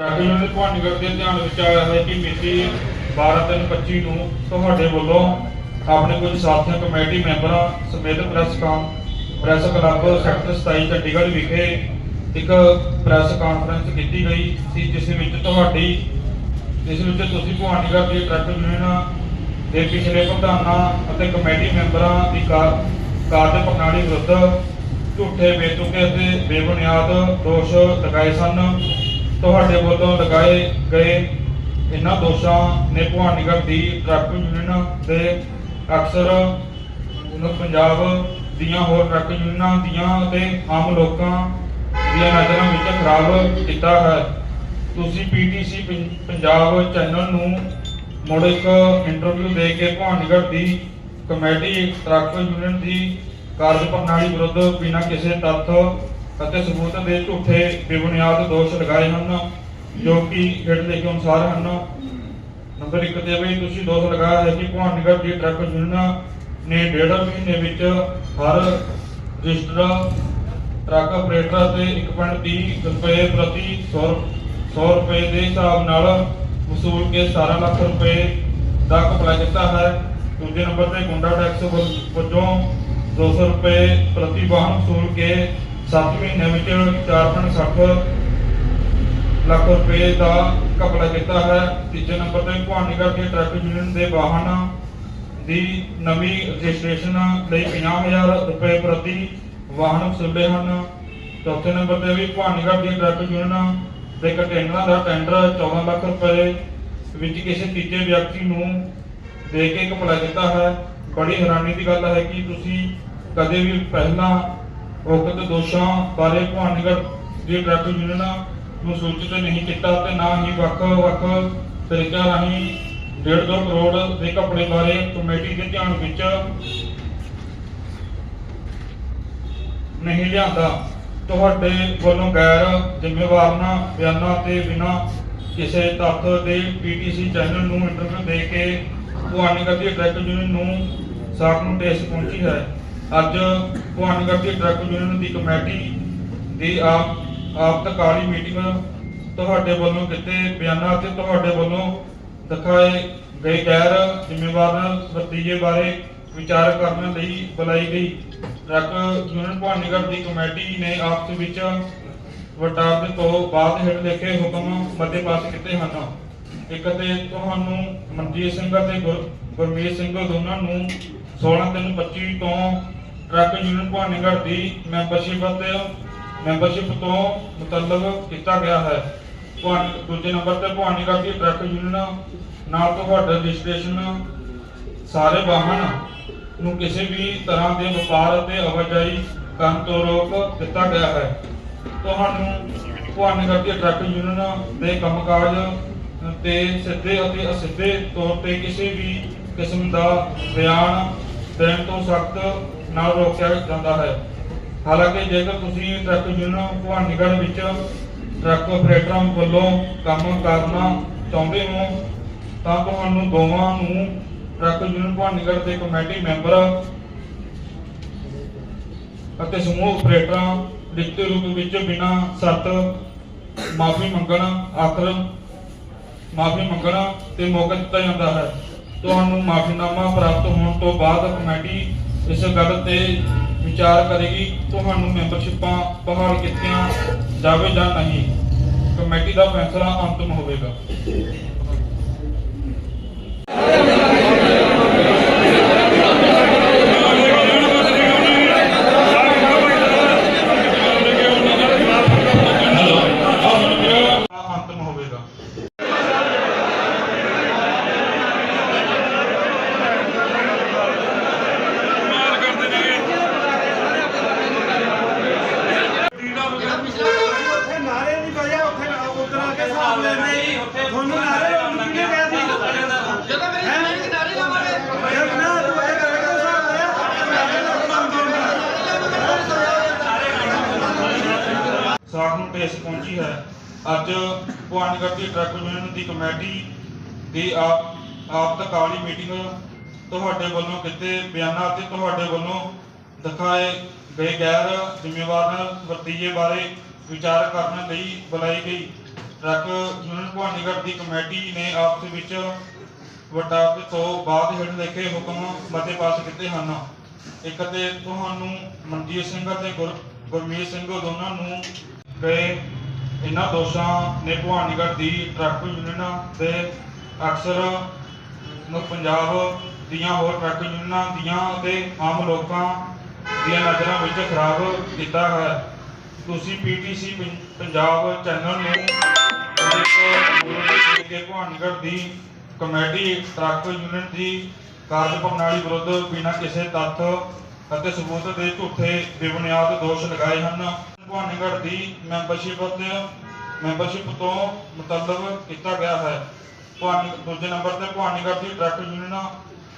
Traffic union Bhawanigarh ਦੇ ਧਿਆਨ ਵਿੱਚ ਆਇਆ ਹੈ ਕਿ ਮਿਤੀ 12/3/25 ਨੂੰ ਤੁਹਾਡੇ ਵੱਲੋਂ ਆਪਣੇ ਕੁਝ ਸਾਥੀਆਂ, ਕਮੇਟੀ ਮੈਂਬਰਾਂ ਸਮੇਤ ਪ੍ਰੈਸ ਕਾਨ, ਪ੍ਰੈਸ ਕਲੱਬ ਸੈਕਟਰ 27 ਚੰਡੀਗੜ੍ਹ ਵਿਖੇ ਇੱਕ ਪ੍ਰੈਸ ਕਾਨਫਰੰਸ ਕੀਤੀ ਗਈ ਸੀ, ਜਿਸ ਵਿੱਚ ਤੁਹਾਡੀ, ਜਿਸ ਵਿੱਚ ਤੁਸੀਂ ਭਵਾਨੀਗੜ੍ਹ ਦੇ ਟ੍ਰੈਫਿਕ ਯੂਨੀਅਨ ਦੇ ਪਿਛਲੇ ਪ੍ਰਧਾਨਾਂ ਅਤੇ ਕਮੇਟੀ ਮੈਂਬਰਾਂ ਦੀ ਕਾਰਜ ਪ੍ਰਣਾਲੀ ਵਿਰੁੱਧ ਝੂਠੇ, ਬੇਤੁਕੇ ਅਤੇ ਬੇਬੁਨਿਆਦ ਦੋਸ਼ ਲਗਾਏ ਸਨ। ਤੁਹਾਡੇ ਵੱਲੋਂ ਲਗਾਏ ਗਏ ਇਹਨਾਂ ਦੋਸ਼ਾਂ ਨੇ ਭਵਾਨੀਗੜ੍ਹ ਦੀ ਟਰੱਕ ਯੂਨੀਅਨ ਦੇ ਅਕਸਰ ਪੰਜਾਬ ਦੀਆਂ ਹੋਰ ਟਰੱਕ ਯੂਨੀਅਨਾਂ ਦੀਆਂ ਅਤੇ ਆਮ ਲੋਕਾਂ ਦੀਆਂ ਨਜ਼ਰਾਂ ਵਿੱਚ ਖਰਾਬ ਕੀਤਾ ਹੈ। ਤੁਸੀਂ ਪੀਟੀਸੀ ਪੰਜਾਬ ਚੈਨਲ ਨੂੰ ਮੁੜ ਇੱਕ ਇੰਟਰਵਿਊ ਦੇ ਕੇ ਭਵਾਨੀਗੜ੍ਹ ਦੀ ਕਮੇਟੀ, ਟਰੱਕ ਯੂਨੀਅਨ ਦੀ ਕਾਰਜ ਪ੍ਰਣਾਲੀ ਵਿਰੁੱਧ ਬਿਨਾਂ ਕਿਸੇ ਤੱਥ ਅਤੇ ਸਬੂਤ ਦੇ ਝੂਠੇ ਬੇਬੁਨਿਆਦ ਦੋਸ਼ ਲਗਾਏ ਹਨ, ਜੋ ਕਿ ਹੇਠ ਲਿਖੇ ਅਨੁਸਾਰ ਹਨ। ਨੰਬਰ 1 ਤੇ ਵੀ ਤੁਸੀਂ ਦੋਸ਼ ਲਗਾਇਆ ਹੈ ਕਿ ਭਵਾਨੀਗੜ੍ਹ ਦੀ ਟਰੱਕ ਯੂਨੀਅਨ ਨੇ ਡੇਢ ਮਹੀਨੇ ਵਿੱਚ ਹਰ ਰਜਿਸਟਰ ਟਰੱਕ ਆਪਰੇਟਰ ਤੇ 1.30 ਰੁਪਏ ਪ੍ਰਤੀ 100 ਰੁਪਏ ਦੇ ਹਿਸਾਬ ਨਾਲ ਵਸੂਲ ਕੇ 17 ਲੱਖ ਰੁਪਏ ਦਾ ਘਪਲਾ ਕੀਤਾ ਹੈ। ਦੂਜੇ ਨੰਬਰ ਤੇ ਗੁੰਡਾ ਟੈਕਸ ਵ- ਵਜੋਂ 200 ਰੁਪਏ ਪ੍ਰਤੀ ਵਾਹਨ ਵਸੂਲ ਕੇ 7 ਮਹੀਨੇ ਵਿੱਚ 4.60 ਲੱਖ ਰੁਪਏ ਦਾ ਘਪਲਾ ਕੀਤਾ ਹੈ। ਤੀਜੇ ਨੰਬਰ ਤੇ ਭਵਾਨੀਗੜ੍ਹ ਦੇ ਟਰੱਕ ਯੂਨੀਅਨ ਦੇ ਵਾਹਨ ਦੀ ਨਵੀਂ ਰਜਿਸਟ੍ਰੇਸ਼ਨ ਲਈ 50000 ਰੁਪਏ ਪ੍ਰਤੀ ਵਾਹਨ ਵਸੂਲੇ ਹਨ। ਚੌਥੇ ਨੰਬਰ ਤੇ ਵੀ ਭਵਾਨੀਗੜ੍ਹ ਦੀ ਟਰੱਕ ਯੂਨੀਅਨ ਦੇ ਕੰਟੇਨਰਾਂ ਦਾ ਟੈਂਡਰ 14 ਲੱਖ ਰੁਪਏ ਵਿੱਚ ਕਿਸੇ ਤੀਜੇ ਵਿਅਕਤੀ ਨੂੰ ਦੇ ਕੇ ਘਪਲਾ ਕੀਤਾ ਹੈ। ਬੜੀ ਹੈਰਾਨੀ ਦੀ ਗੱਲ ਹੈ ਕਿ ਤੁਸੀਂ ਕਦੇ ਵੀ ਪਹਿਲਾਂ ਉਕਤ ਦੋਸ਼ਾਂ ਬਾਰੇ ਭਵਾਨੀਗੜ੍ਹ ਦੀ ਟਰੱਕ ਯੂਨੀਅਨ ਨੂੰ ਸੂਚਿਤ ਨਹੀਂ ਕੀਤਾ ਤੇ ਨਾ ਹੀ ਵੱਖ-ਵੱਖ ਤਰੀਕਿਆਂ ਰਾਹੀਂ 1.5 ਕਰੋੜ ਦੇ ਘਪਲੇ ਬਾਰੇ ਕਮੇਟੀ ਦੇ ਧਿਆਨ ਵਿੱਚ ਨਹੀਂ ਲਿਆਂਦਾ। ਤੁਹਾਡੇ ਵੱਲੋਂ ਗੈਰ ਜ਼ਿੰਮੇਵਾਰਾਂ ਬਿਆਨਾਂ ਤੇ ਬਿਨਾਂ ਕਿਸੇ ਤੱਥ ਦੇ ਪੀਟੀਸੀ ਚੈਨਲ ਨੂੰ ਇੰਟਰਵਿਊ ਦੇ ਕੇ ਭਵਾਨੀਗੜ੍ਹ ਦੀ ਟਰੱਕ ਯੂਨੀਅਨ ਨੂੰ ਸਾਖ ਨੋਟਿਸ ਪਹੁੰਚੀ ਹੈ। ਅੱਜ ਭਵਾਨੀਗੜ੍ਹ ਦੀ ਟਰੱਕ ਯੂਨੀਅਨ ਦੀ ਕਮੇਟੀ ਦੀ ਆਪ ਆਪਤਕਾਲੀ ਮੀਟਿੰਗ ਤੁਹਾਡੇ ਵੱਲੋਂ ਕੀਤੇ ਬਿਆਨਾਂ ਤੇ ਤੁਹਾਡੇ ਵੱਲੋਂ ਦਿਖਾਏ ਗਏ ਗੈਰ ਜ਼ਿੰਮੇਵਾਰ ਵਰਤੀਏ ਬਾਰੇ ਵਿਚਾਰ ਕਰਨ ਲਈ ਬੁਲਾਈ ਗਈ। ਟਰੱਕ ਯੂਨੀਅਨ ਭਵਾਨੀਗੜ੍ਹ ਦੀ ਕਮੇਟੀ ਨੇ ਆਪਸ ਵਿੱਚ ਵਟਾਰ ਤੋਂ ਬਾਅਦ ਹੇਠ ਲਿਖੇ ਹੁਕਮ ਮਤੇ ਪਾਸ ਕੀਤੇ ਹਨ। ਇੱਕ ਤੇ ਤੁਹਾਨੂੰ ਮਨਜੀਤ ਸਿੰਘ ਅਤੇ ਗੁਰ- ਗੁਰਮੀਤ ਸਿੰਘ ਦੋਨਾਂ ਨੂੰ 16 ਤਿੰਨ 25 ਤੋਂ ਟਰੱਕ ਯੂਨੀਅਨ ਭਵਾਨੀਗੜ੍ਹ ਦੀ ਮੈਂਬਰਸ਼ਿਪ ਅਤੇ ਮੈਂਬਰਸ਼ਿਪ ਤੋਂ ਮੁਤਲਬ ਕੀਤਾ ਗਿਆ ਹੈ। ਭਵਾਨੀ, ਦੂਜੇ ਨੰਬਰ ਤੇ ਭਵਾਨੀਗੜ੍ਹ ਦੀ ਟਰੱਕ ਯੂਨੀਅਨ ਨਾਲ ਤੁਹਾਡੇ ਰਜਿਸਟ੍ਰੇਸ਼ਨ ਸਾਰੇ ਵਾਹਨ ਨੂੰ ਕਿਸੇ ਵੀ ਤਰ੍ਹਾਂ ਦੇ ਵਪਾਰ ਅਤੇ ਆਵਾਜਾਈ ਕਰਨ ਤੋਂ ਰੋਕ ਦਿੱਤਾ ਗਿਆ ਹੈ। ਤੁਹਾਨੂੰ ਭਵਾਨੀਗੜ੍ਹ ਦੀ ਟਰੱਕ ਯੂਨੀਅਨ ਦੇ ਕੰਮਕਾਜ ਤੇ ਸਿੱਧੇ ਅਤੇ ਅਸਿੱਧੇ ਤੌਰ ਤੇ ਕਿਸੇ ਵੀ ਕਿਸਮ ਦਾ ਬਿਆਨ ਦੇਣ ਤੋਂ ਸਖਤ ਨਾਲ ਰੋਕਿਆ ਜਾਂਦਾ ਹੈ। ਹਾਲਾਂਕਿ ਜੇਕਰ ਤੁਸੀਂ ਟਰੱਕ ਯੂਨੀਅਨ ਭਵਾਨੀਗੜ੍ਹ ਵਿੱਚ ਟਰੱਕ ਆਪਰੇਟਰਾਂ ਵੱਲੋਂ ਕੰਮ ਕਰਨਾ ਚਾਹੁੰਦੇ ਹੋ, ਤਾਂ ਤੁਹਾਨੂੰ ਦੋਵਾਂ ਨੂੰ ਟਰੱਕ ਯੂਨੀਅਨ ਭਵਾਨੀਗੜ੍ਹ ਦੇ ਕਮੇਟੀ ਮੈਂਬਰ ਅਤੇ ਸਮੂਹ ਆਪਰੇਟਰਾਂ ਲਿਖਤੀ ਰੂਪ ਵਿੱਚ ਬਿਨਾਂ ਸ਼ਰਤ ਮਾਫੀ ਮੰਗਣ, ਆਖਰ ਮਾਫੀ ਮੰਗਣਾ ਤੇ ਮੌਕਾ ਦਿੱਤਾ ਜਾਂਦਾ ਹੈ। ਤੁਹਾਨੂੰ ਮਾਫੀਨਾਮਾ ਪ੍ਰਾਪਤ ਹੋਣ ਤੋਂ ਬਾਅਦ ਕਮੇਟੀ ਇਸ ਗੱਲ ਤੇ ਵਿਚਾਰ ਕਰੇਗੀ, ਤੁਹਾਨੂੰ ਮੈਂਬਰਸ਼ਿਪਾਂ ਬਹਾਲ ਕੀਤੀਆਂ ਜਾਵੇ ਜਾਂ ਨਹੀਂ, ਕਮੇਟੀ ਦਾ ਫੈਸਲਾ ਅੰਤਮ ਹੋਵੇਗਾ ਅੰਤਮ ਹੋਵੇਗਾ ਉੱਥੇ ਨਾਰੇ ਦੀ ਵਜ੍ਹਾ ਉੱਥੇ ਉਧਰ ਆ ਕੇ ਹਿਸਾਬ ਲੈਣੇ ਤੁਹਾਨੂੰ ਨਾਰੇ ਲਾਉਣ ਨੂੰ ਕਿਹਨੇ ਕਿਹਾ ਸੀ ਜਦੋਂ ਮੇਰੀ ਜ਼ਮੀਨ ਕਿਨਾਰੇ ਲਾਵਾਂਗੇ। ਯਾਰ ਨਾ ਤੂੰ ਇਹ ਕਰੇਗਾ ਹਿਸਾਬ ਲਿਆ ਸਾਖ ਨੂੰ ਟੇਸ ਪਹੁੰਚੀ ਹੈ। ਅੱਜ ਭਵਾਨੀਗੜ੍ਹ ਦੀ ਟਰੱਕ ਯੂਨੀਅਨ ਦੀ ਕਮੇਟੀ ਦੀ ਆਪ ਆਪਤਕਾਲੀ ਮੀਟਿੰਗ ਤੁਹਾਡੇ ਵੱਲੋਂ ਕੀਤੇ ਬਿਆਨਾਂ ਅਤੇ ਤੁਹਾਡੇ ਵੱਲੋਂ ਦਿਖਾਏ ਗਏ ਗੈਰ ਜ਼ਿੰਮੇਵਾਰ ਵਰਤੀਏ ਬਾਰੇ ਵਿਚਾਰ ਕਰਨ ਲਈ ਬੁਲਾਈ ਗਈ। ਟਰੱਕ ਯੂਨੀਅਨ ਭਵਾਨੀਗੜ੍ਹ ਦੀ ਕਮੇਟੀ ਨੇ ਆਪਸ ਵਿੱਚ ਵਟਾਪ ਤੋਂ ਬਾਅਦ ਹੇਠ ਲਿਖੇ ਹੁਕਮ ਮਤੇ ਪਾਸ ਕੀਤੇ ਹਨ। ਇੱਕ ਤੇ ਤੁਹਾਨੂੰ ਮਨਜੀਤ ਸਿੰਘ ਅਤੇ ਗੁਰ- ਗੁਰਮੀਤ ਸਿੰਘ ਦੋਨਾਂ ਨੂੰ ਗਏ ਇਹਨਾਂ ਦੋਸ਼ਾਂ ਨੇ ਭਵਾਨੀਗੜ੍ਹ ਦੀ ਟਰੱਕ ਯੂਨੀਅਨ ਦੇ ਅਕਸਰ ਪੰਜਾਬ ਦੀਆਂ ਹੋਰ ਟਰੱਕ ਯੂਨੀਅਨਾਂ ਦੀਆਂ ਅਤੇ ਆਮ ਲੋਕਾਂ ਦੀਆਂ ਨਜ਼ਰਾਂ ਵਿੱਚ ਖਰਾਬ ਕੀਤਾ ਹੈ। ਤੁਸੀਂ ਪੀਟੀਸੀ ਪੰਜਾਬ ਚੈਨਲ ਨੂੰ ਇੱਕ ਕੇ ਦੀ ਕਮੇਟੀ, ਟਰੱਕ ਯੂਨੀਅਨ ਦੀ ਕਾਰਜ ਪ੍ਰਣਾਲੀ ਵਿਰੁੱਧ ਬਿਨਾਂ ਕਿਸੇ ਤੱਥ ਅਤੇ ਸਬੂਤ ਦੇ ਝੂਠੇ ਬੇਬੁਨਿਆਦ ਦੋਸ਼ ਲਗਾਏ ਹਨ। ਭਵਾਨੀਗੜ੍ਹ ਦੀ ਮੈਂਬਰਸ਼ਿਪ ਅਤੇ ਮੈਂਬਰਸ਼ਿਪ ਤੋਂ ਮੁਤਲਬ ਕੀਤਾ ਗਿਆ ਹੈ। ਭਵਾਨੀ ਦੂਜੇ ਨੰਬਰ ਤੇ ਭਵਾਨੀਗੜ੍ਹ ਦੀ ਟਰੱਕ ਯੂਨੀਅਨ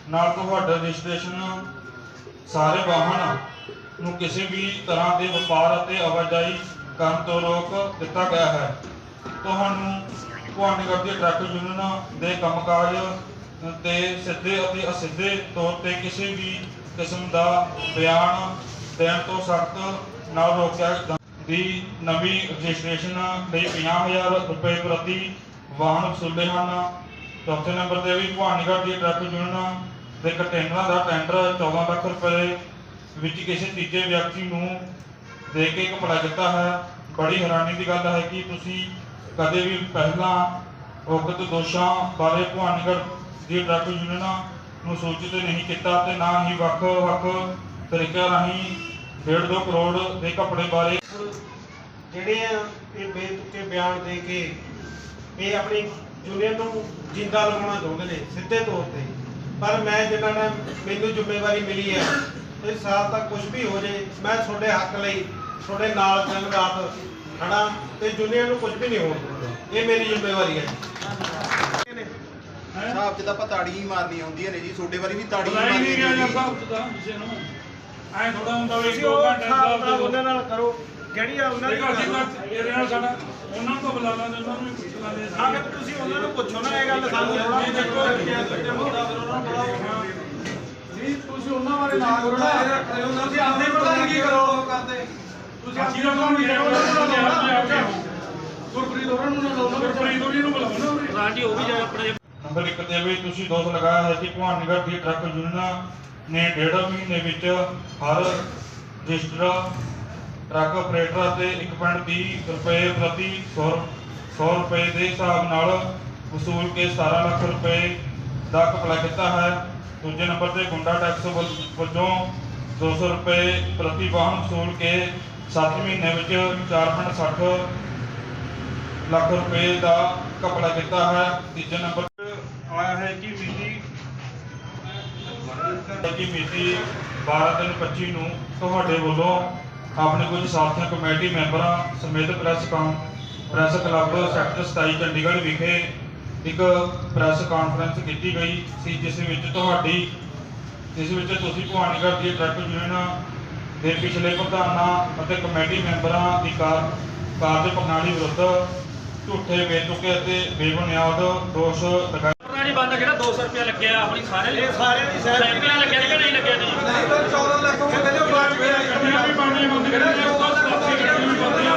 ਨਾਲ ਤੁਹਾਡਾ ਰਜਿਸਟ੍ਰੇਸ਼ਨ ਸਾਰੇ ਵਾਹਨ ਨੂੰ ਕਿਸੇ ਵੀ ਤਰ੍ਹਾਂ ਦੇ ਵਪਾਰ ਅਤੇ ਆਵਾਜਾਈ ਕਰਨ ਤੋਂ ਰੋਕ ਦਿੱਤਾ ਗਿਆ ਹੈ। ਤੁਹਾਨੂੰ ਭਵਾਨੀਗੜ੍ਹ ਦੀ ਟਰੱਕ ਯੂਨੀਅਨ ਦੇ ਕੰਮਕਾਜ ਤੇ ਸਿੱਧੇ ਅਤੇ ਅਸਿੱਧੇ ਤੌਰ ਤੇ ਕਿਸੇ ਵੀ ਕਿਸਮ ਦਾ ਬਿਆਨ ਦੇਣ ਤੋਂ ਸਖਤ ਨਾਲ ਰੋਕਿਆ ਦੀ ਨਵੀਂ ਰਜਿਸਟ੍ਰੇਸ਼ਨ ਲਈ 50000 ਰੁਪਏ ਪ੍ਰਤੀ ਵਾਹਨ ਵਸੂਲੇ ਹਨ। ਚੌਥੇ ਨੰਬਰ ਤੇ ਵੀ ਭਵਾਨੀਗੜ੍ਹ ਦੀ ਟਰੱਕ ਯੂਨੀਅਨ ਦੇ ਕੰਟੇਨਰਾਂ ਦਾ ਟੈਂਡਰ 14 ਲੱਖ ਰੁਪਏ ਵਿੱਚ ਕਿਸੇ ਤੀਜੇ ਵਿਅਕਤੀ ਨੂੰ ਦੇ ਕੇ ਘਪਲਾ ਕੀਤਾ ਹੈ। ਬੜੀ ਹੈਰਾਨੀ ਦੀ ਗੱਲ ਹੈ ਕਿ ਤੁਸੀਂ ਕਦੇ ਵੀ ਪਹਿਲਾਂ ਉਕਤ ਦੋਸ਼ਾਂ ਬਾਰੇ ਭਵਾਨੀਗੜ੍ਹ ਦੀ ਟਰੱਕ ਯੂਨੀਅਨ ਨੂੰ ਸੂਚਿਤ ਨਹੀਂ ਕੀਤਾ ਤੇ ਨਾ ਹੀ ਵੱਖ-ਵੱਖ ਤਰੀਕਿਆਂ ਰਾਹੀਂ 1.5 ਕਰੋੜ ਦੇ ਘਪਲੇ ਬਾਰੇ ਜਿਹੜੇ ਇਹ ਬੇਤੁਕੇ ਬਿਆਨ ਦੇ ਕੇ ਇਹ ਆਪਣੀ ਯੂਨੀਅਨ ਨੂੰ ਜਿੰਦਾ ਲਗਾਉਣਾ ਚਾਹੁੰਦੇ ਨੇ ਸਿੱਧੇ ਤੌਰ ਤੇ। ਪਰ ਮੈਂ ਜਿਨ੍ਹਾਂ ਨੇ ਮੈਨੂੰ ਜ਼ਿੰਮੇਵਾਰੀ ਮਿਲੀ ਹੈ ਇਸ ਸਾਲ ਤੱਕ ਕੁਝ ਵੀ ਹੋ ਜੇ ਮੈਂ ਤੁਹਾਡੇ ਹੱਕ ਲਈ ਤੁਹਾਡੇ ਨਾਲ ਦਿਨ ਰਾਤ ਖੜਾ ਤੇ ਯੂਨੀਅਨ ਨੂੰ ਕੁਝ ਵੀ ਨਹੀਂ ਹੋਣ ਦਊਂਗਾ ਇਹ ਮੇਰੀ ਜ਼ਿੰਮੇਵਾਰੀ ਹੈ। ਚ ਤਾਂ ਆਪਾਂ ਤਾੜੀ ਹੀ ਮਾਰਨੀਆਂ ਹੁੰਦੀਆਂ ਨੇ ਜੀ ਛੋਟੇ ਵਾਰੀ ਵੀ ਤਾੜੀ ਹੀ ਬੁਲਾਈ ਨਹੀਂ ਗਿਆ ਮਾਰਨੀ ਜਾਂਦਾ ਹੁੰਦੀ ਹੁੰਦਾ ਕਿਸੇ ਨੂੰ। ਐ ਥੋੜਾ ਹੁੰਦਾ ਵੀ ਤੁਸੀਂ ਦੋ ਉਹ ਘੰਟੇ ਹਿਸਾਬ ਦਾ ਨਾਲ ਉਹਨਾਂ ਨਾਲ ਕਰੋ ਜਿਹੜੀ ਆ ਉਹਨਾਂ ਦੀ ਇਹਦੇ ਨਾਲ ਸਾਡਾ ਉਹਨਾਂ ਨੂੰ ਬੁਲਾ ਲਾਂਗੇ ਉਹਨਾਂ ਨੂੰ ਵੀ ਪੁੱਛ ਲਾਂਗੇ। ਹਾਂ ਫਿਰ ਤੁਸੀਂ ਉਹਨਾਂ ਨੂੰ ਪੁੱਛੋ ਨਾ ਇਹ ਗੱਲ ਸਾਨੂੰ ਥੋੜਾ ਨਹੀਂ ਤੁਸੀਂ ਉਹਨਾਂ ਬਾਰੇ ਨਾ ਕਰੋ ਨਾ ਤੁਸੀਂ ਆਪਣੀ ਪ੍ਰਧਾਨਗੀ ਕਰੋ? ਕਰਦੇ ਤੁਸੀਂ ਅਸੀਂ ਤਾਂ ਤੁਹਾਨੂੰ ਇਹ ਉਹਨਾਂ ਨੂੰ ਬੁਲਾਉਣਾ ਗੁਰਪ੍ਰੀਤ ਹੋਰਾਂ ਨੂੰ ਨਾ ਲਾਉਣਾ ਗੁਰਪ੍ਰੀਤ ਹੋਰੀ ਨੂੰ ਬੁਲਾਉਣਾ ਰਾਜੀ ਉਹ ਵੀ ਜਾ ਆਪਣੇ ਨੰਬਰ 1 ਤੇ ਵੀ ਤੁਸੀਂ ਦੋਸ਼ ਲਗਾਇਆ ਹੈ ਕਿ ਭਵਾਨੀਗੜ੍ਹ ਦੀ ਟਰੱਕ ਯੂਨੀਅਨ ਨੇ ਡੇਢ ਮਹੀਨੇ ਵਿੱਚ ਹਰ ਰਜਿਸਟਰ ਟਰੱਕ ਆਪਰੇਟਰ ਅਤੇ 1.30 ਰੁਪਏ ਪ੍ਰਤੀ 100 100 ਰੁਪਏ ਦੇ ਹਿਸਾਬ ਨਾਲ ਵਸੂਲ ਕੇ 17 ਲੱਖ ਰੁਪਏ ਦਾ ਘਪਲਾ ਕੀਤਾ ਹੈ। ਦੂਜੇ ਨੰਬਰ ਤੇ ਗੁੰਡਾ ਟੈਕਸ ਵੱਲ- ਵਜੋਂ 200 ਰੁਪਏ ਪ੍ਰਤੀ ਵਾਹਨ ਵਸੂਲ ਕੇ 7 ਮਹੀਨੇ ਵਿੱਚ 4.60 ਲੱਖ ਰੁਪਏ ਦਾ ਘਪਲਾ ਕੀਤਾ ਹੈ। ਤੀਜੇ ਨੰਬਰ ਤੇ ਆਇਆ ਹੈ ਕਿ ਮਿਤੀ ਕਿ ਮਿਤੀ 12/3/25 ਨੂੰ ਤੁਹਾਡੇ ਵੱਲੋਂ ਆਪਣੇ ਕੁਝ ਸਾਥੀਆਂ, ਕਮੇਟੀ ਮੈਂਬਰਾਂ ਸਮੇਤ ਪ੍ਰੈਸ ਕਾਨ ਪ੍ਰੈਸ ਕਲੱਬ ਸੈਕਟਰ 27 ਚੰਡੀਗੜ੍ਹ ਵਿਖੇ ਇੱਕ ਪ੍ਰੈਸ ਕਾਨਫਰੰਸ ਕੀਤੀ ਗਈ ਸੀ ਜਿਸ ਵਿੱਚ ਤੁਹਾਡੀ ਜਿਸ ਵਿੱਚ ਤੁਸੀਂ ਭਵਾਨੀਗੜ੍ਹ ਦੀ ਟਰੱਕ ਯੂਨੀਅਨ ਦੇ ਪਿਛਲੇ ਪ੍ਰਧਾਨਾਂ ਅਤੇ ਕਮੇਟੀ ਮੈਂਬਰਾਂ ਦੀ ਕਾਰ ਕਾਰਜ ਪ੍ਰਣਾਲੀ ਵਿਰੁੱਧ ਝੂਠੇ ਬੇਤੁਕੇ ਅਤੇ ਬੇਬੁਨਿਆਦ ਦੋਸ਼ ਲਗਾਏ। ਪੁਰਾਣੀ ਬੰਦ ਜਿਹੜਾ 200 ਰੁਪਏ ਲੱਗਿਆ ਆਪਣੀ ਸਾਰੇ ਇਹ ਸਾਰਿਆਂ ਦੀ ਸਹਿਮਤੀ ਸੈਂਕੜਾਂ ਲੱਗਿਆ ਕਿ ਨਹੀਂ ਲੱਗਿਆ ਜੀ? ਨਹੀਂ ਤਾਂ 14 ਲੱਖ ਉਹ ਕਹਿੰਦੇ ਬਾਅਦ ਗੱਡੀਆਂ ਵੀ ਬਣਨੀਆਂ ਬੰਦ ਕਰੀਆਂ ਕੁਝ ਸਪਾਸੀ ਗੱਡੀਆਂ ਵੀ ਬਣਦੀਆਂ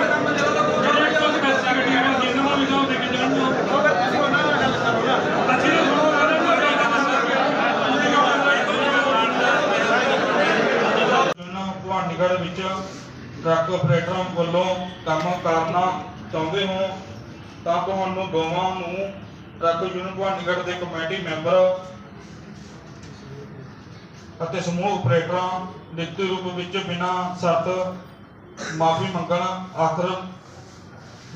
ਜਿਹੜੇ ਕੁਝ ਸਪਾਸੀ ਗੱਡੀਆਂ ਨੇ ਇਹਨਾਂ ਨੂੰ ਵੀ ਜਾਓ ਦੇ ਕੇ ਜਾਣ ਉਹ ਫਿਰ ਤੁਸੀਂ ਉਹਨਾਂ ਨਾਲ ਗੱਲ ਕਰੋ ਨਾ ਅਸੀਂ ਤਾਂ ਸੁਣੋ ਇਹਨਾਂ ਨੂੰ ਗੱਲ ਦੱਸੋ ਉਹਨਾਂ ਭਵਾਨੀਗੜ੍ਹ ਵਿੱਚ ਟਰੱਕ ਆਪਰੇਟਰਾਂ ਵੱਲੋਂ ਕੰਮ ਕਰਨਾ ਚਾਹੁੰਦੇ ਹੋ, ਤਾਂ ਤੁਹਾਨੂੰ ਦੋਵਾਂ ਨੂੰ ਟਰੱਕ ਯੂਨੀਅਨ ਭਵਾਨੀਗੜ੍ਹ ਦੇ ਕਮੇਟੀ ਮੈਂਬਰ ਅਤੇ ਸਮੂਹ ਆਪਰੇਟਰਾਂ ਲਿਖਤੀ ਰੂਪ ਵਿੱਚ ਬਿਨਾਂ ਸ਼ਰਤ ਮਾਫੀ ਮੰਗਣ ਆਖਰ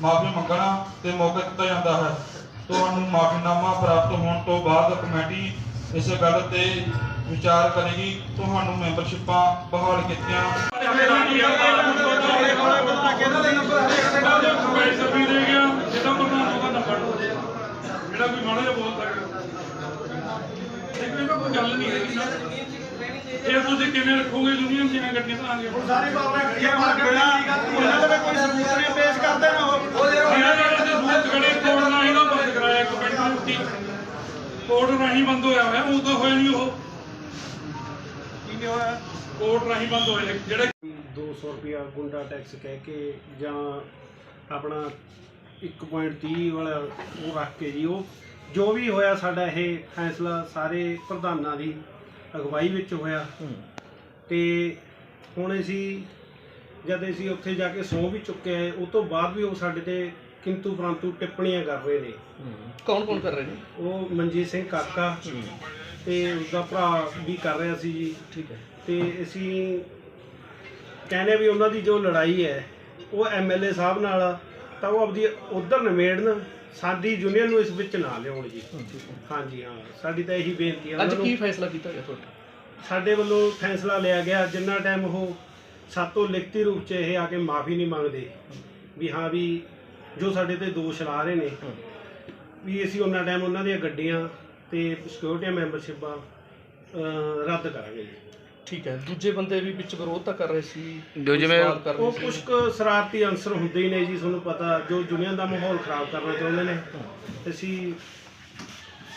ਮਾਫੀ ਮੰਗਣਾ ਤੇ ਮੌਕਾ ਦਿੱਤਾ ਜਾਂਦਾ ਹੈ। ਤੁਹਾਨੂੰ ਮਾਫੀਨਾਮਾ ਪ੍ਰਾਪਤ ਹੋਣ ਤੋਂ ਬਾਅਦ ਕਮੇਟੀ ਇਸ ਗੱਲ ਤੇ ਵਿਚਾਰ ਕਰੇਗੀ, ਤੁਹਾਨੂੰ ਮੈਂਬਰਸ਼ਿਪਾਂ ਬਹਾਲ ਕੀਤੀਆਂ। ਜਿਹੜਾ ਕੋਈ ਮਾੜਾ ਜਿਹਾ ਬੋਲਦਾ ਇੱਕ ਤਾਂ ਕੋਈ ਗੱਲ ਨਹੀਂ ਹੈਗੀ ਇਹ ਤੁਸੀਂ ਕਿਵੇਂ ਰੱਖੋਗੇ ਯੂਨੀਅਨ ਦੀਆਂ ਗੱਡੀਆਂ ਤਾਂ ਹੁਣ ਸਾਰੀ ਬਾਬਾ ਗੱਡੀਆਂ ਮਾਰ ਬਿਨਾ ਉਹਨਾਂ ਦੇ ਕੋਈ ਸਬੂਤ ਨਹੀਂ ਪੇਸ਼ ਕਰਦੇ ਨਾ ਉਹ ਇਹਨਾਂ ਦੇ ਜਿਹੜੇ ਸੂਤ ਕੋਡ ਰਾਹੀਂ ਨਾ ਬੰਦ ਕਰਾਇਆ ਇੱਕ ਮਿੰਟ ਕੋਡ ਰਾਹੀਂ ਬੰਦ ਹੋਇਆ ਹੋਇਆ ਉਹ ਤਾਂ ਹੋਇਆ ਨਹੀਂ ਉਹ। ਕੀ ਨਹੀਂ ਹੋਇਆ? ਕੋਡ ਰਾਹੀਂ ਬੰਦ ਹੋਏ ਜਿਹੜੇ 200 ਰੁਪਿਆ ਗੁੰਡਾ ਟੈਕਸ ਕਹਿ ਕੇ ਜਾਂ ਆਪਣਾ 1.30 ਵਾਲਾ ਉਹ ਰੱਖ ਕੇ ਜੀ ਉਹ ਜੋ ਵੀ ਹੋਇਆ ਸਾਡਾ ਇਹ ਫੈਸਲਾ ਸਾਰੇ ਪ੍ਰਧਾਨਾਂ ਦੀ ਅਗਵਾਈ ਵਿੱਚ ਹੋਇਆ। ਤੇ ਹੁਣ ਅਸੀਂ ਜਦ ਅਸੀਂ ਉੱਥੇ ਜਾ ਕੇ ਸੌਂ ਵੀ ਚੁੱਕੇ ਆਏ ਉਸ ਤੋਂ ਬਾਅਦ ਵੀ ਉਹ ਸਾਡੇ ਤੇ ਕਿੰਤੂ ਪਰੰਤੂ ਟਿੱਪਣੀਆਂ ਕਰ ਰਹੇ ਨੇ। ਕੌਣ ਕੌਣ ਕਰ ਰਹੇ ਨੇ? ਉਹ ਮਨਜੀਤ ਸਿੰਘ ਕਾਕਾ ਤੇ ਉਸਦਾ ਭਰਾ ਵੀ ਕਰ ਰਿਹਾ ਸੀ ਜੀ। ਠੀਕ ਹੈ। ਤੇ ਅਸੀਂ ਕਹਿੰਦੇ ਵੀ ਉਹਨਾਂ ਦੀ ਜੋ ਲੜਾਈ ਹੈ ਉਹ ਐਮਐਲਏ ਸਾਹਿਬ ਨਾਲ ਆ, ਤਾਂ ਉਹ ਆਪਦੀ ਉਧਰ ਨਿਮੇੜਨ ਸਾਡੀ ਯੂਨੀਅਨ ਨੂੰ ਇਸ ਵਿੱਚ ਨਾ ਲਿਆਉਣ ਜੀ। ਹਾਂਜੀ ਹਾਂ ਸਾਡੀ ਤਾਂ ਇਹੀ ਬੇਨਤੀ ਹੈ ਅੱਜ ਉਹਨਾਂ ਕੀ ਫੈਸਲਾ ਕੀਤਾ ਗਿਆ ਤੁਹਾਡਾ? ਸਾਡੇ ਵੱਲੋਂ ਫੈਸਲਾ ਲਿਆ ਗਿਆ ਜਿੰਨਾ ਟਾਈਮ ਉਹ ਸਾਤੋਂ ਲਿਖਤੀ ਰੂਪ 'ਚ ਇਹ ਆ ਕੇ ਮਾਫੀ ਨਹੀਂ ਮੰਗਦੇ। ਵੀ ਹਾਂ ਵੀ ਜੋ ਸਾਡੇ ਤੇ ਦੋਸ਼ ਲਾ ਰਹੇ ਨੇ। ਵੀ ਅਸੀਂ ਉਹਨਾਂ ਟਾਈਮ ਉਹਨਾਂ ਦੀਆਂ ਗੱਡੀਆਂ ਤੇ ਸਿਕਿਉਰਿਟੀ ਮੈਂਬਰਸ਼ਿਪਾਂ ਅਹ, ਰੱਦ ਕਰਾਂਗੇ। ਜੀ ਠੀਕ ਹੈ। ਦੂਜੇ ਬੰਦੇ ਵੀ ਵਿੱਚ ਵਿਰੋਧ ਤਾਂ ਕਰ ਰਹੇ ਸੀ ਜੋ ਜਿਵੇਂ- ਸਵਾਲ ਕਰ ਰਹੇ ਉਹ ਸੀ। ਕੁਝ ਕੁ ਸ਼ਰਾਰਤੀ ਅੰਸਰ ਹੁੰਦੇ ਹੀ ਨੇ ਜੀ ਤੁਹਾਨੂੰ ਪਤਾ ਜੋ ਦੁਨੀਆ ਦਾ ਮਾਹੌਲ ਖਰਾਬ ਕਰਨਾ ਚਾਹੁੰਦੇ ਨੇ। ਅਸੀਂ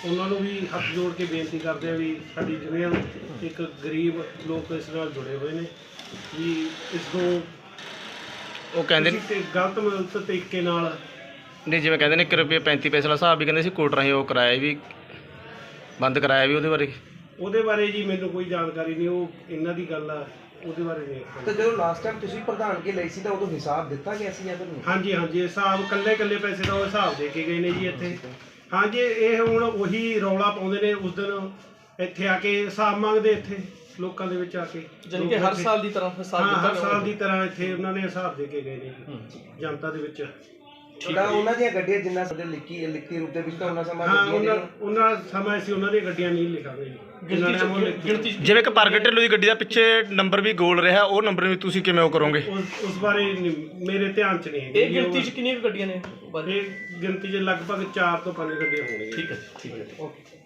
ਉਹਨਾਂ ਨੂੰ ਵੀ ਹੱਥ ਜੋੜ ਕੇ ਬੇਨਤੀ ਕਰਦੇ ਆ ਵੀ ਸਾਡੀ ਦੁਨੀਆ ਇੱਕ ਗਰੀਬ ਲੋਕ ਇਸ ਨਾਲ ਜੁੜੇ ਹੋਏ ਨੇ। ਵੀ ਇਸ ਨੂੰ ਉਹ ਕਹਿੰਦੇ ਨੇ ਤੇ ਗਲਤ ਮਲਤ ਤਰੀਕੇ ਨਾਲ ਨਹੀਂ ਜਿਵੇਂ ਕਹਿੰਦੇ ਨੇ 1 ਰੁਪਏ 35 ਪੈਸੇ ਦਾ ਹਿਸਾਬ ਵੀ ਕਹਿੰਦੇ ਸੀ ਕੋਰਟ ਰਾਹੀਂ ਉਹ ਕਰਾਇਆ ਵੀ ਬੰਦ ਕਰਾਇਆ ਵੀ ਉਹਦੇ ਬਾਰੇ। ਉਹਦੇ ਬਾਰੇ ਜੀ ਮੈਨੂੰ ਕੋਈ ਜਾਣਕਾਰੀ ਨਹੀਂ ਉਹ ਇਹਨਾਂ ਦੀ ਗੱਲ ਆ ਉਹਦੇ ਬਾਰੇ ਨਹੀਂ। ਤੇ ਜਦੋਂ ਲਾਸਟ ਟਾਈਮ ਤੁਸੀਂ ਪ੍ਰਧਾਨਗੀ ਲਈ ਸੀ ਤਾਂ ਉਦੋਂ ਹਿਸਾਬ ਦਿੱਤਾ ਗਿਆ ਸੀ ਜਾਂ ਫਿਰ ਨਹੀਂ? ਹਾਂਜੀ ਹਾਂਜੀ ਹਿਸਾਬ ਕੱਲੇ ਕੱਲੇ ਪੈਸੇ ਦਾ ਉਹ ਹਿਸਾਬ ਦੇ ਕੇ ਗਏ ਨੇ ਜੀ ਇੱਥੇ। ਹਾਂਜੀ ਇਹ ਹੁਣ ਉਹੀ ਰੌਲਾ ਪਾਉਂਦੇ ਨੇ ਉਸ ਦਿਨ ਇੱਥੇ ਆ ਕੇ ਹਿਸਾਬ ਮੰਗਦੇ ਇੱਥੇ। ਲੋਕਾਂ ਦੇ ਵਿੱਚ ਆ ਕੇ ਜਾਣੀ ਕਿ ਹਰ ਸਾਲ ਦੀ ਤਰ੍ਹਾਂ ਹਿਸਾਬ ਹਾਂ ਦਿੱਤਾ ਹਰ ਸਾਲ ਦੀ ਤਰ੍ਹਾਂ ਇੱਥੇ ਉਹਨਾਂ ਨੇ ਹਿਸਾਬ ਦੇ ਕੇ ਗਏ ਨੇ ਜਨਤਾ ਦੇ ਵਿੱਚ। ਤਾਂ ਉਹਨਾਂ ਦੀਆਂ ਗੱਡੀਆਂ ਜਿੰਨਾ ਸਾਡੇ ਲਿਖੀ ਲਿਖਤੀ ਰੂਪ ਦੇ ਵਿੱਚ ਤਾਂ ਉਹਨਾਂ ਸਮਾਂ ਹਾਂ ਗੱਡੀਆਂ ਉਹਨਾਂ ਉਹਨਾਂ ਸਮਾਂ ਅਸੀਂ ਉਹਨਾਂ ਦੀਆਂ ਗੱਡੀਆਂ ਨਹੀਂ ਲਿਖਾਂਗੇ ਜੀ ਜਿੰਨਾ ਗਿਣਤੀ time ਉਹ ਚ ਲਿਖੀ- ਗਿਣਤੀ ਚ- ਜਿਵੇਂ ਕਿ ਪ੍ਰਗਟ ਢਿੱਲੋਂ ਦੀ ਗੱਡੀ ਦਾ ਪਿੱਛੇ ਨੰਬਰ ਵੀ ਗੋਲ ਰਿਹਾ ਉਹ ਨੰਬਰ ਵੀ ਤੁਸੀਂ ਕਿਵੇਂ ਉਹ ਕਰੋਗੇ? ਉਸ ਉਸ ਬਾਰੇ ਨਹੀਂ- ਮੇਰੇ ਧਿਆਨ ਚ ਨਹੀਂ ਹੈਗੀ। ਇਹ ਗਿਣਤੀ ਚ ਕਿੰਨੀਆਂ ਕੁ ਗੱਡੀਆਂ ਨੇ? ਬਾਰੇ ਇਹ ਗਿਣਤੀ 'ਚ ਲਗਭਗ 4 ਤੋਂ 5 ਗੱਡੀਆਂ ਹੋਣਗੀਆਂ। ਠੀਕ ਹੈ ਠੀਕ ਹੈ। ਓਕੇ।